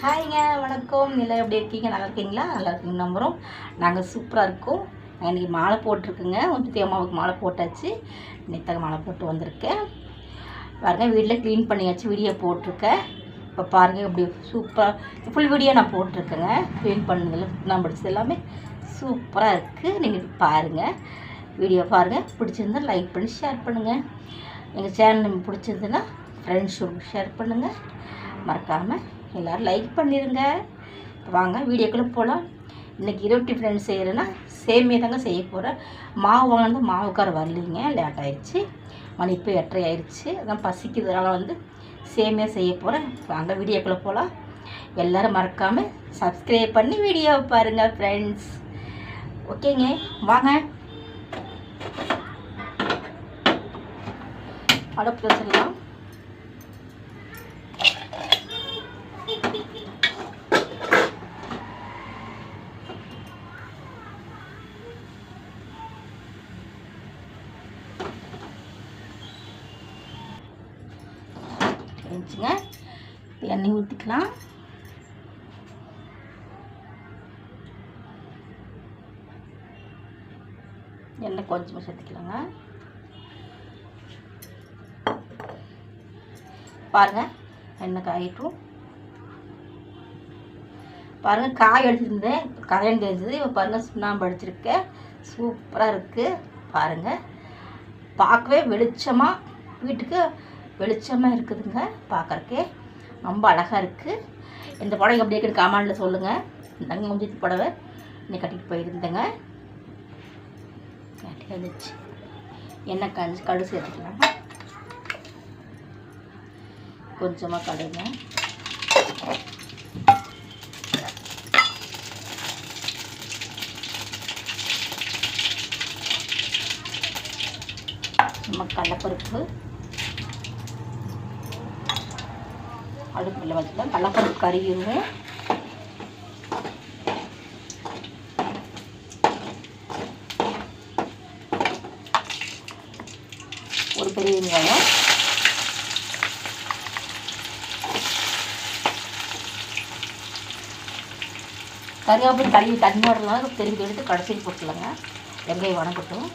ஹாய்ங்க வணக்கம். நிலை எப்படி இருக்கீங்க? நல்லா இருக்கீங்களா? நல்லா இருக்கீங்க நம்புகிறோம் நாங்கள் சூப்பராக இருக்கோம். நான் இன்றைக்கி மாலை போட்டிருக்குங்க. முத்துத்தி அம்மாவுக்கு மாலை போட்டாச்சு. நித்தக மாலை போட்டு வந்திருக்கேன். பாருங்கள் வீட்டில் க்ளீன் பண்ணியாச்சு வீடியோ போட்டிருக்கேன். இப்போ பாருங்கள் இப்படி சூப்பராக ஃபுல் வீடியோ நான் போட்டிருக்கேங்க. க்ளீன் பண்ணதில் நான் படிச்சது எல்லாமே சூப்பராக இருக்குது நீங்கள் பாருங்கள் வீடியோ பாருங்கள் பிடிச்சிருந்தா லைக் பண்ணி ஷேர் பண்ணுங்கள் எங்கள் சேனல் பிடிச்சிருந்துன்னா ஃப்ரெண்ட்ஸுக்கு ஷேர் பண்ணுங்கள் மறக்காமல் எல்லோரும் லைக் பண்ணிடுங்க வாங்க வீடியோக்குள்ளே போகலாம் இன்றைக்கி இரவு ஃப்ரெண்ட்ஸ் செய்கிறேன்னா சேமியா தாங்க செய்ய போகிறேன் மாவு வாங்கினது மாவுக்கார வரலீங்க லேட் ஆயிடுச்சு. மணி இப்போ எட்டரை ஆயிடுச்சு. அதான் பசிக்கிறதுனால வந்து சேமியா செய்ய போகிறேன் வாங்க வீடியோக்குள்ளே போகலாம் எல்லோரும் மறக்காமல் சப்ஸ்கிரைப் பண்ணி வீடியோவை பாருங்கள் ஃப்ரெண்ட்ஸ் ஓகேங்க வாங்க. அடப்பு வச்சிடலாம். இருந்துச்சுங்க. இப்போ எண்ணெய் ஊற்றிக்கலாம். எண்ணெய் கொஞ்சமாக சேர்த்துக்கலாங்க. பாருங்க எண்ணெய் காயிட்டும். பாருங்கள் காய் எடுத்துருந்தேன். கரையன் தெரிஞ்சது இப்போ பாருங்கள் சுண்ணாம்பு அடிச்சிருக்கேன் சூப்பராக இருக்குது பாருங்கள் பார்க்கவே வெளிச்சமாக வீட்டுக்கு வெளிச்சமாக இருக்குதுங்க. பார்க்குறக்கே ரொம்ப அழகாக இருக்குது இந்த புடவை எப்படி இருக்குன்னு காமாண்டில் சொல்லுங்கள் இந்தாங்க முடிஞ்சது புடவை. இன்னைக்கு கட்டிட்டு போயிருந்தேங்க. கட்டி வந்துச்சு. என்ன கஞ்சி கடு சேர்த்துக்கலாம்? கொஞ்சமாக கடுங்க. நம்ம கடலப்பருப்பு அடுப்பில் வச்சுக்கலாம் கடலப்பருப்பு கறியும். ஒரு பெரிய வெங்காயம். கறிவேப்பிலை கழுவி தண்ணி வரலாம் தெரிஞ்சு எடுத்து கடைசியில் போட்டுக்கலாங்க. வெங்காயம் வணக்கட்டும்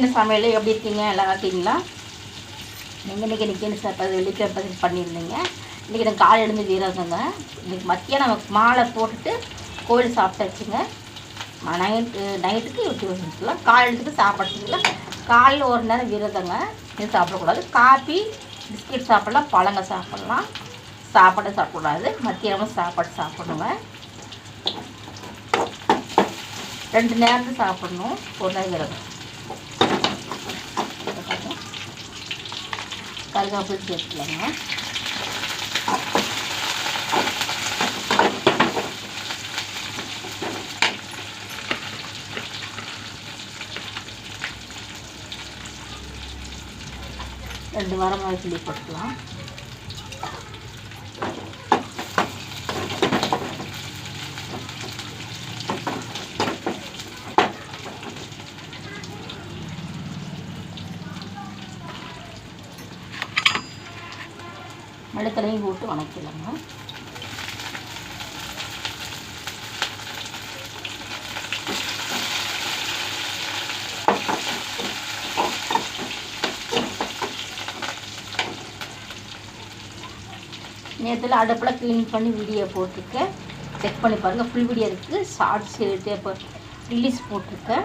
உங்கள் சமையல் எப்படி இருக்கீங்க? எல்லாம் இருக்கீங்களா? நீங்கள் இன்றைக்கி இன்றைக்கி என்ன சாப்பாடு வெள்ளிக்கிழமை பண்ணியிருந்தீங்க? இன்றைக்கி நான் காலை எழுந்து வீரங்க இன்றைக்கி மத்தியானம் மாலை போட்டுட்டு கோயில் சாப்பிட்டாச்சுங்க. நைட்டு நைட்டுக்கு விட்டு காலை காலையிலத்துக்கு சாப்பிட்றதுக்குலாம் காலையில் ஒரு நேரம் விரதங்க இது சாப்பிடக்கூடாது. காஃபி பிஸ்கெட் சாப்பிட்லாம் பழங்க சாப்பிட்லாம். சாப்பாடு சாப்பிடக்கூடாது. மத்தியானமும் சாப்பாடு சாப்பிடணுங்க. ரெண்டு நேரம் சாப்பிடணும். ஒரு நேரம் விரதம் கருகாப்பில் சேர்த்துக்கலாங்க ரெண்டு வாரமாக சொல்லி போட்டுக்கலாம். மல்லித்தலையும் நேரத்தில் அடுப்பில் க்ளீன் பண்ணி வீடியோ போட்டிருக்கேன். செக் பண்ணி பாருங்கள் ஃபுல் வீடியோ இருக்குது ஷார்ட்ஸ் இப்போ ரிலீஸ் போட்டிருக்கேன்.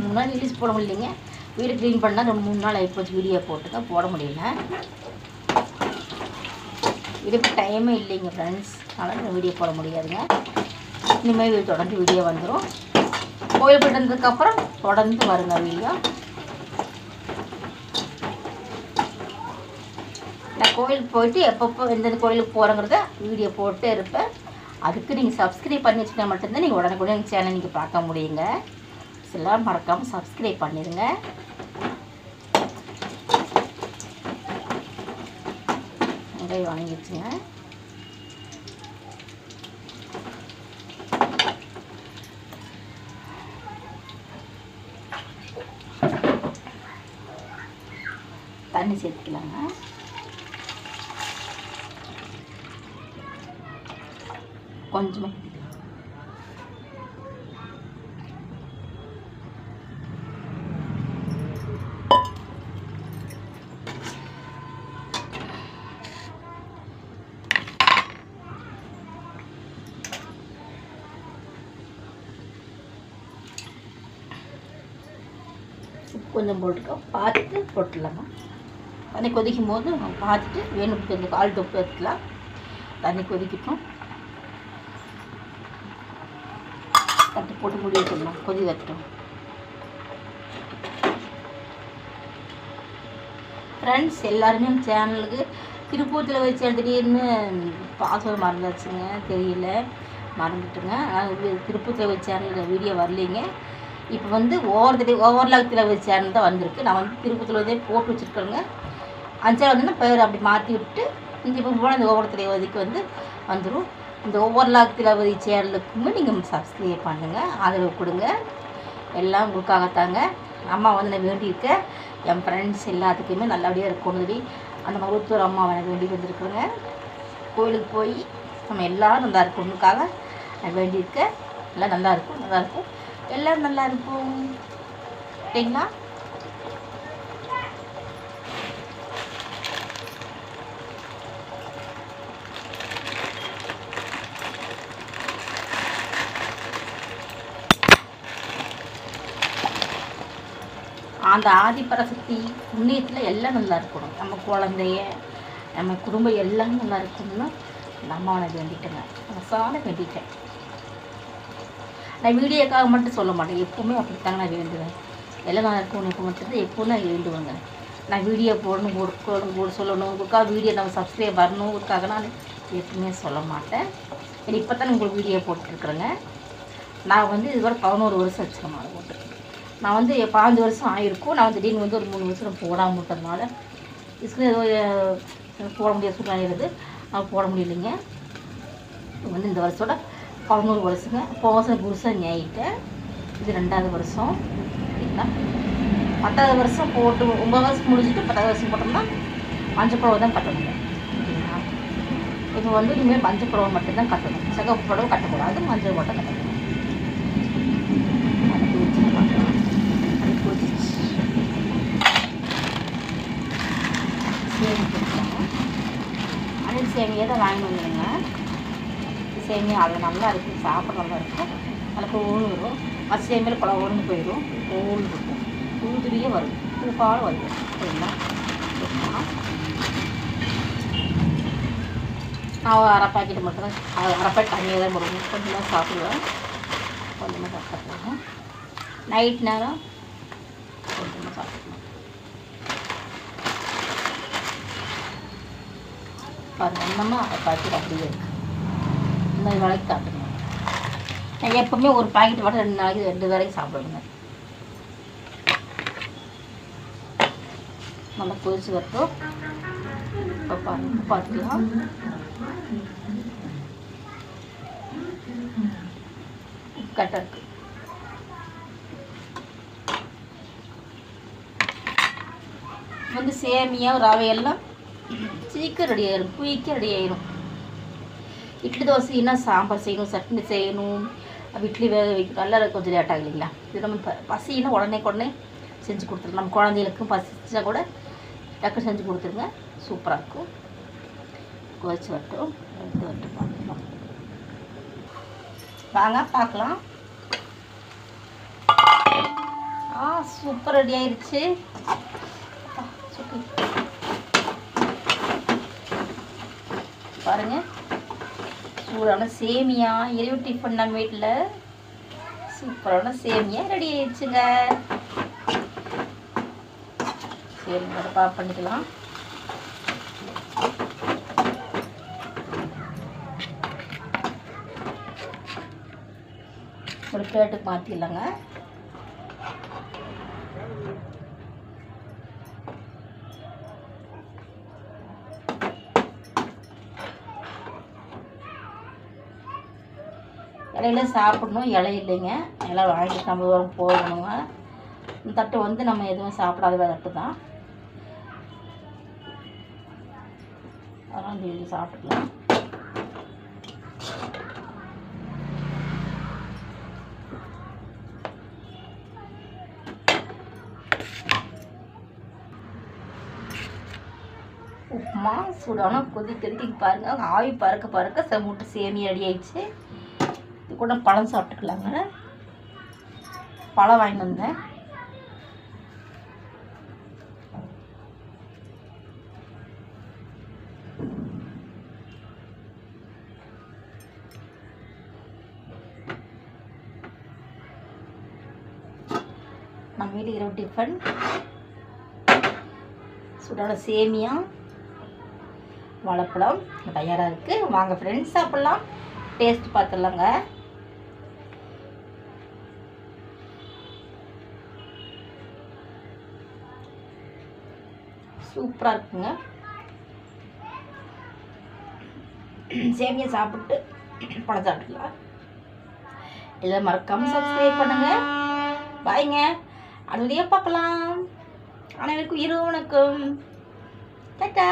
மூணு நாள் ரிலீஸ் போட முடியலைங்க. வீடு க்ளீன் பண்ணால் ரெண்டு மூணு நாள் ஆகிப்போச்சு வீடியோ போட்டுருக்கேன். போட முடியல. இதுக்கு டைமே இல்லைங்க ஃப்ரெண்ட்ஸ் அதனால் வீடியோ போட முடியாதுங்க. இனிமேல் வீடு தொடர்ந்து வீடியோ வந்துடும் கோயில் போயிட்டு வந்ததுக்கப்புறம் தொடர்ந்து வருங்க வீடியோ நான் கோயிலுக்கு போயிட்டு எப்பப்போ எந்தெந்த கோயிலுக்கு போகிறேங்கிறத வீடியோ போட்டே இருப்பேன். அதுக்கு நீங்கள் சப்ஸ்கிரைப் பண்ணி வச்சுட்டா மட்டும்தான் நீங்கள் உடனுக்குடனே எங்கள் சேனல் நீங்கள் பார்க்க முடியுங்க. எல்லாம் மறக்காமல் சப்ஸ்கிரைப் பண்ணிடுங்க வெங்காயம் வாங்கிடுச்சுங்க தண்ணி சேர்த்துக்கலாங்க. கொஞ்சமாக கொஞ்சம் போட்டுக்கோ. பார்த்துட்டு போட்டுடலாமா? தண்ணி கொதிக்கும் போது பார்த்துட்டு வேணும் கொஞ்சம் கால் தொப்பு எடுத்துக்கலாம். தண்ணி கொதிக்கட்டும். தட்டு போட்டு முடிய சொல்லலாம் கொதி தட்டும் ஃப்ரெண்ட்ஸ் எல்லாருமே சேனலுக்கு திருப்பூரத்தில் வச்சு திடீர்னு பாஸ்வேர்டு மறந்துச்சுங்க தெரியல. மறந்துட்டுங்க. ஆனால் திருப்பூரத்தில் வச்ச சேனலில் வீடியோ வரலைங்க. இப்போ வந்து ஓவர் தடவை ஓவர்லாக் வச்ச சேனல் தான் வந்திருக்கு. நான் வந்து திருப்பூரத்தில் வந்து போட்டு வச்சுருக்கேங்க அஞ்சாவது வந்து பேர் அப்படி மாற்றி விட்டு இந்த இப்போ போனால் இந்த ஓவர் திரைவதிக்கு வந்து வந்துடும் இந்த ஓவர்லாக் திலவதி சேனலுக்குமே நீங்கள் சப்ஸ்கிரைப் பண்ணுங்கள் ஆதரவு கொடுங்க. எல்லாம் உங்களுக்காகத்தாங்க. அம்மா வந்து நான் வேண்டியிருக்கேன் என் ஃப்ரெண்ட்ஸ் எல்லாத்துக்குமே நல்லபடியாக இருக்கணும் சொல்லி அந்த மருத்துவர் அம்மாவை எனக்கு வேண்டி வந்திருக்குறேங்க. கோயிலுக்கு போய் நம்ம எல்லோரும் நல்லா இருக்கணுக்காக நான் வேண்டியிருக்கேன். எல்லாம் நல்லா இருக்கும் நல்லா இருக்கும். எல்லோரும் நல்லா இருப்போம். சரிங்களா? அந்த ஆதிபரசக்தி புண்ணியத்தில் எல்லாம் நல்லா இருக்கணும். நம்ம குழந்தைய நம்ம குடும்பம் எல்லாம் நல்லா இருக்கணும்னு நம்ம அவனை வேண்டிட்டேங்க மனசான வேண்டிட்டேன். நான் வீடியோக்காக மட்டும் சொல்ல மாட்டேன். எப்போவுமே அப்படித்தாங்க நான் வேண்டுவேன். எல்லாம் இருக்கும் இருக்கணும் மட்டும் எப்போவும் நான் வேண்டுவேங்க. நான் வீடியோ போடணும் போடணும் போட சொல்லணும். உங்களுக்காக வீடியோ நம்ம சப்ஸ்கிரைப் வரணுங்கிறதுக்காக நான் எப்பவுமே சொல்ல மாட்டேன். இப்போ தான் உங்களுக்கு வீடியோ போட்டுருக்குறேங்க. நான் வந்து இதுவரை பதினோரு வருஷம் வச்சுருக்கேன் மாலை போட்டு நான் வந்து பாஞ்சு வருஷம் ஆயிருக்கும். நான் திடீர்னு வந்து ஒரு மூணு வருஷம் போடாமல் விட்டதுனால இதுக்கு ஏதோ போட முடியாத சூழ்நிலை இருக்குது போட முடியலைங்க. வந்து இந்த வருஷத்தோட பதினோரு வருஷங்க போன வருஷம் புருஷன் ஞாயிட்டேன் இது ரெண்டாவது வருஷம் சரிங்களா பத்தாவது வருஷம் போட்டு ஒன்பது வருஷம் முடிஞ்சுட்டு பத்தாவது வருஷம் போட்டோம்னா மஞ்சள் புடவை தான் கட்டணுங்க ஓகேங்களா இப்போ வந்து இனிமேல் மஞ்சள் புடவை மட்டும்தான் கட்டணும் சிகப்பு புடவை கட்டக்கூடாது மஞ்சள் மட்டும் கட்டணும் அடுப்பு வச்சுக்கலாம். சேமியை தான் வாங்கி வந்துடுங்க சேமியா அது நல்லா இருக்கும் சாப்பிட்ற நல்லா இருக்கும். நல்லா ஊழ் வரும். அது சேமியில் பல உடஞ்சு போயிடும். ஊழ் இருக்கும். ஊதுரியே வரும். பூப்பால் வரும். சரிங்களா? நான் அரை பாக்கெட் மட்டும் தான் அரை பாக்கெட் தான் போடுவோம் கொஞ்சம் சாப்பிடுவேன். கொஞ்சமாக சாப்பிடுவேன். நைட் நேரம் கொஞ்சமாக சாப்பிடுவோம் பாருங்க இன்னமும் அரை பாக்கெட் அப்படியே இருக்கு. இந்த வேலைக்கு சாப்பிடுங்க. நான் எப்பவுமே ஒரு பாக்கெட் மட்டும் ரெண்டு நாளைக்கு ரெண்டு வேலைக்கு சாப்பிடுவேங்க. நல்லா கொதிச்சு வரட்டும். இப்போ பாருங்க பார்த்துக்கலாம் உப்பு கரெக்டாக இருக்கு. வந்து சேமியா ரவையெல்லாம் சீக்கிரம் ரெடி ஆயிரும் குயிக்க ரெடி ஆயிரும். இட்லி தோசைன்னா சாம்பார் செய்யணும் சட்னி செய்யணும். இட்லி வேக வைக்கணும் நல்லா கொஞ்சம் லேட் ஆகும் இல்லைங்களா? இது நம்ம ப பசின்னா உடனே உடனே செஞ்சு கொடுத்துருங்க நம்ம குழந்தைகளுக்கும் பசிச்சா கூட டக்கு செஞ்சு கொடுத்துருங்க. சூப்பராக இருக்கும். கொதிச்சு வரட்டும். எடுத்து வரட்டும் பார்க்கலாம் வாங்க பார்க்கலாம். ஆ சூப்பர் ரெடி ஆயிடுச்சு பாருங்கள் சூடான சேமியா இரவு டிஃபன் நம்ம வீட்டில். சூப்பரான சேமியா ரெடி ஆயிடுச்சுங்க. சரி பா பண்ணிக்கலாம். ஒரு பிளேட்டுக்கு மாற்றிடலாங்க இலையில சாப்பிடணும். இலை இல்லைங்க. இலை வாங்கிட்டு நம்ம தூரம் போகணுங்க இந்த தட்டு வந்து நம்ம எதுவும் சாப்பிடாத தட்டு தான். அதெல்லாம் டெய்லி சாப்பிட்டுக்கலாம். உப்புமா சூடான கொதி கொதிக்கு பாருங்க. ஆவி பறக்க பறக்க செமுட்டு சேமி ரெடி ஆயிடுச்சு. கூட பழம் சாப்பிட்டுக்கலாங்க. பழம் வாங்கி வந்தேன். நம்ம வீடு இரவு டிஃபன். சூடான சேமியா வாழைப்பழம் தயாராக இருக்குது வாங்க ஃப்ரெண்ட்ஸ் சாப்பிட்லாம். டேஸ்ட் பார்த்துடலாங்க. சூப்பராக இருக்குங்க. சேமியா சாப்பிட்டு பழம் சாப்பிட்டுக்கலாம் இதில் மறக்காமல் சப்ஸ்கிரைப் பண்ணுங்கள் பாய்ங்க அடுத்ததையே பார்க்கலாம். அனைவருக்கும் இரவு வணக்கம். டாட்டா.